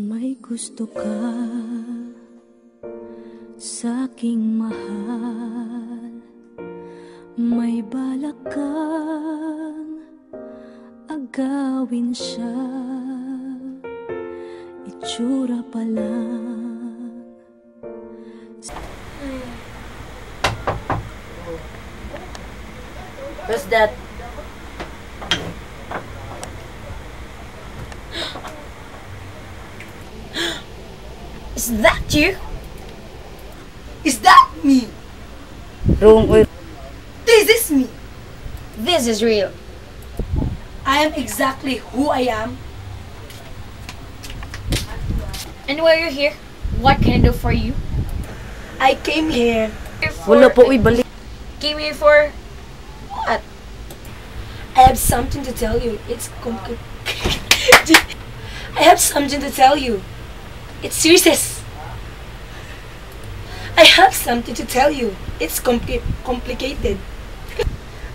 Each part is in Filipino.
May gusto ka sa aking mahal. May balak kang agawin siya. Itsura pa lang. What's that? Is that you? Is that me? Wrong way. This is me. This is real. I am exactly who I am. And while you're here, what can I do for you? I came here. For, Wala po, uy, balik. Came here for what? I have something to tell you. It's compli- I have something to tell you. It's serious. I have something to tell you. It's compli- complicated.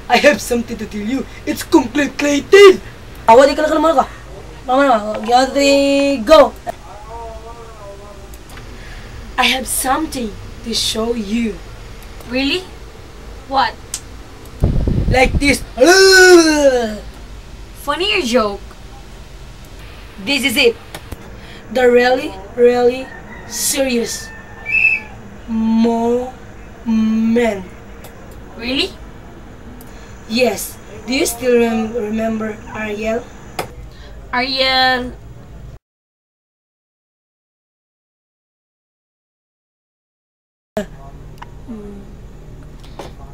I have something to tell you. It's complicated. Awa di ka lang ka. Mama na, get go. I have something to show you. Really? What? Like this. Funny or joke? This is it. The really, really serious moment. Really? Yes. Do you still rem- remember Ariel? Ariel.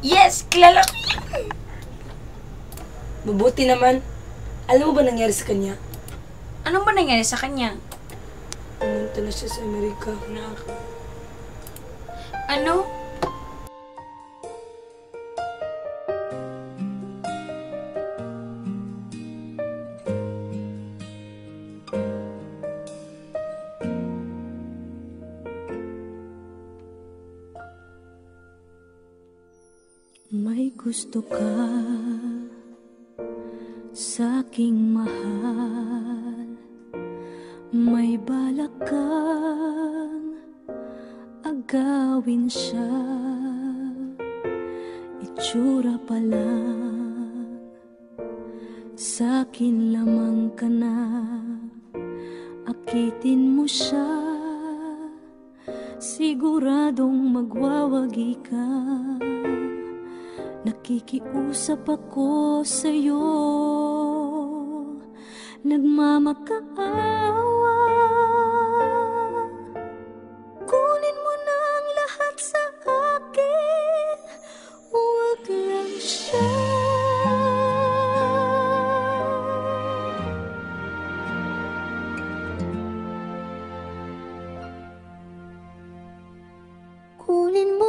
Yes, kilala ko yan. Mabuti naman. Alam mo ba nangyari sa kanya? Ano ba nangyari sa kanya? Pumunta na siya sa Amerika. Ano? May gusto ka sa aking mahal kang agawin siya. Itsura pa lang. Sa akin lamang ka na. Akitin mo siya. Siguradong magwawagi ka. Nakikiusap ako sa'yo. Nagmamakaawa cool in my